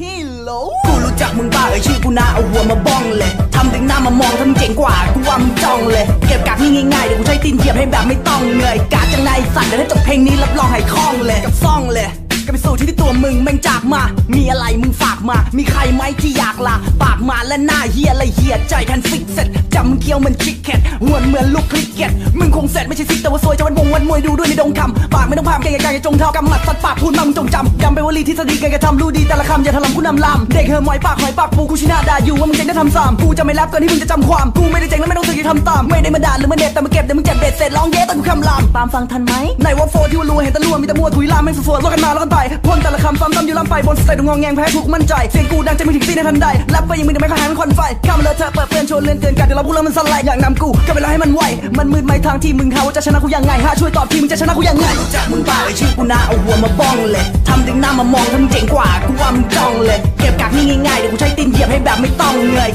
ฮิโลกูรู้จักมึงบ้าเอ่ยชื่อกูนาเอาหัวมาบ้องเลยทำถึงหน้ามามองทำเจ๋งกว่ากูว่ามึงจ้องเลย เก็บกากนี่ง่ายๆเดี๋ยวกูใช้ตีนเหยียบให้แบบไม่ต้องเหนื่อยกาจังในสัตว์เดี๋ยวถ้าจบเพลงนี้รับรองให้คล่องเลยกับซ่องเลย ก็ไปสู่ที่ที่ตัวมึงแม่งจากมา มีอะไรมึงฝากมา มีใครไหมที่อยากลาปากมาและหน้าเฮียละเฮียใจทันฟิกเสร็จจำมึงเคี้ยวเหมันชิคเก็ตหวนเหมือนลูกคริกเก็ตมึงคงเสร็จไม่ใช่ซิกแต่ว่าซวยจะวันวงวันมวยดูด้วยในดงคำปากไม่ต้องพามแกอย่าอย่าจงเท่ากำหมัดสัตว์ปากพูดมามึงจงจำย้ำไปว่าลีทฤษฎีกกระทำรู้ดีแต่ละคำอย่าถลำกูนำลำเด็กเฮอหมอยปากหอยปากปูกูชินาดาอยู่ว่ามึงเจ๋งจะทำซ้ำกูจะไม่รับก่อนที่มึงจะจำความกูไม่ได้เจ๋งและไม่ต้อง ที่ทำตามไม่ได้มาด่าหรือมาเด็ดแต่มาเก็บเดี๋ยวมึงเจ็บเบ็ดเสร็จร้องเย้ตอนกูคำลามตามฟังทันไหมในว่าโฟที่ว่ารัวเห็นแต่รัวมีแต่มัวถุยลามไม่งสวยๆลดกันมาลดกันไปพ่นแต่ละคำซ้ำๆอยู่ลำไปบนสเตจดูงองแงงแพ้ถูกมั่นใจเสียงกูดังจะไม่ถึงตีในทันใดแรปไปยังมึงแต่ไม่ค่อยหายมันควันไฟข้ามมาเลยเธอะเปิดเปื้อนชวนเลื่อนเกินกันเดี๋ยวเราพูดแล้วมันสลายอย่างนำกูก็เวลาให้มันไวมันมืดไหมทางที่มึงหาว่าจะชนะกูยังไงฮะช่วยตอบทีมึงจะชนะกูยังไงจากมึงบ้าไอชื่อกูนาเอาหัวมาบ้องเลยทำถึงหน้ามามองทำเจ๋งกว่ากูว่ามึงจ้องเลยเก็บกากนี่ง่ายๆเดี๋ยวกูใช้ตีนเหยียบให้แบบไม่ต้องเหนื่อย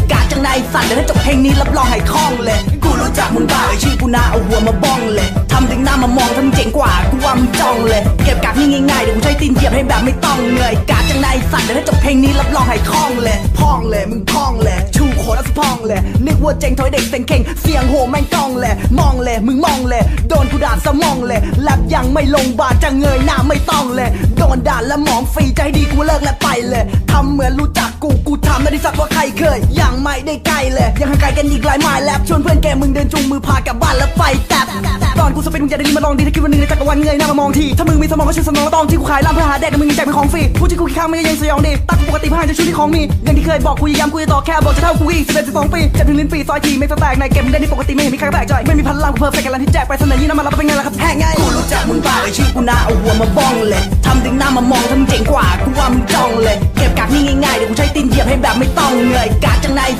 ไอ้สัตว์เดี๋ยวถ้าจบเพลงนี้รับรองหายคล่องเลย กูรู้จักมึงบ้าไอชื่อกูนาเอาหัวมาบ้องเลยทำดึงหน้ามามองทำเจ๋งกว่ากูว่ามึงจ้องเลย เก็บกากนี่ง่ายๆเดี๋ยวกูใช้ตีนเหยียบให้แบบไม่ต้องเหนื่อยกาจังในสัตว์เดี๋ยวถ้าจบเพลงนี้รับรองหายคล่องเลยพ่องเลยมึงพ่องเลยชูโคตรสพอง เลยนึกว่าเจ๋งถอยเด็กเซ็งเข่งเสียงโหแม่งกล้องเลยมองเลยมึงมองเลยโดนกูด่าสมองเลยแลบยังไม่ลงบาทจะเงยหน้าไม่ต้องเลยโดนด่าและมองฟรีใจดีกูเลิกและไปเลยทำเหมือนรู้จักกูกูทำไม่ได้สักว่าใครเคยยังไม่ได้ใกล้เลยยังห่างไกลกันอีกหลายไมล์แลบชวนเพื่อนแกมึงเดินจูงมือพากลับบ้านแล้วไปแตบตอนกูสเปนมึงจะได้รีบมาลองดีถ้าคิดว่าหนึ่งในจักรวาลเงยหน้ามามองทีถ้ามึงมีสมองก็ช่วยสนองตองที่กูขายล่ามเพื่อหาแดกแต่มึงยังแจกเป็นของฟรีพูดที่กูขี้ข้างไม่ยังสยองดีตั้งปกติผ่านจะช่วยที่ของมีอย่างที่เคยบอกกูย้ำกูจะต่อแค่บอกจะเท่ากูอีกสิบเอ็ดสิบสองปีเจ็บถึงลิ้นปีซอยทีไม่ต้องแตกในเกมได้ที่ปกติไม่เห็นมีใครแปลกใจไม่มีพลังกูเพอร์เฟกต์กันแล้วที่แจกไปเสนอยี่น้ำมันแล้วเป็นไงล่ะครับแห้งไงกูรู้จักมึงบ้าไอชื่อกูนาเอาหัวมาบ้องเลยทำดึงหน้ามามองทำเจ๋งกว่ากูว่ามึงจ้องเลยเก็บกากนี่ง่ายๆเดี๋ยวกูใช้ตีนเหยียบให้แบบไม่ต้องเหนื่อยกาจังใน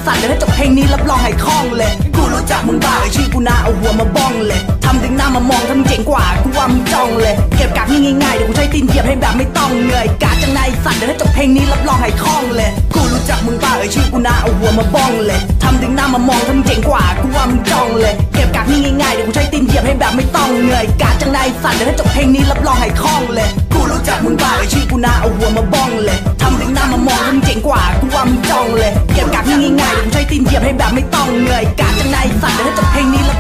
สัตว์เดี๋ยวถ้าจบเพลงนี้รับรองให้คล่องเลย กูรู้จักมึงบ้าไอชื่อกูนาเอาหัวมาบ้องเลยทำถึงหน้ามามองทำเจ๋งกว่ากูว่ามึงจ้องเลย เก็บกากนี่ง่ายๆเดี๋ยวกูใช้ตีนเหยียบให้แบบไม่ต้องเหนื่อยกาจังในสัตว์เดี๋ยวถ้าจบเพลงนี้รับรองให้คล่องเลย กูรู้จักมึงบ้าไอชื่อกูนาเอาหัวมาบ้องเลยทำถึงหน้ามามองทำเจ๋งกว่ากูว่ามึงจ้องเลย เก็บกากนี่ง่ายๆเดี๋ยวกูใช้ตีนเหยียบให้แบบไม่ต้องเหนื่อยกาจังในสัตว์เดี๋ยวถ้าจบเพลงนี้รับรองให้คล่องเลย จักมึงบ้าไอชื่อกูนาเอาหัวมาบ้องเลยทำเป็นหน้ามามองมึงเจ๋งกว่ากูว่ามึงจ้องเลยเก็บกากง่ายๆเดี๋ยวกูใช้ตีนเหยียบให้แบบไม่ต้องเหนื่อยกาจังในสัตว์เดี๋ยวถ้าจบเพลงนี้แล้ว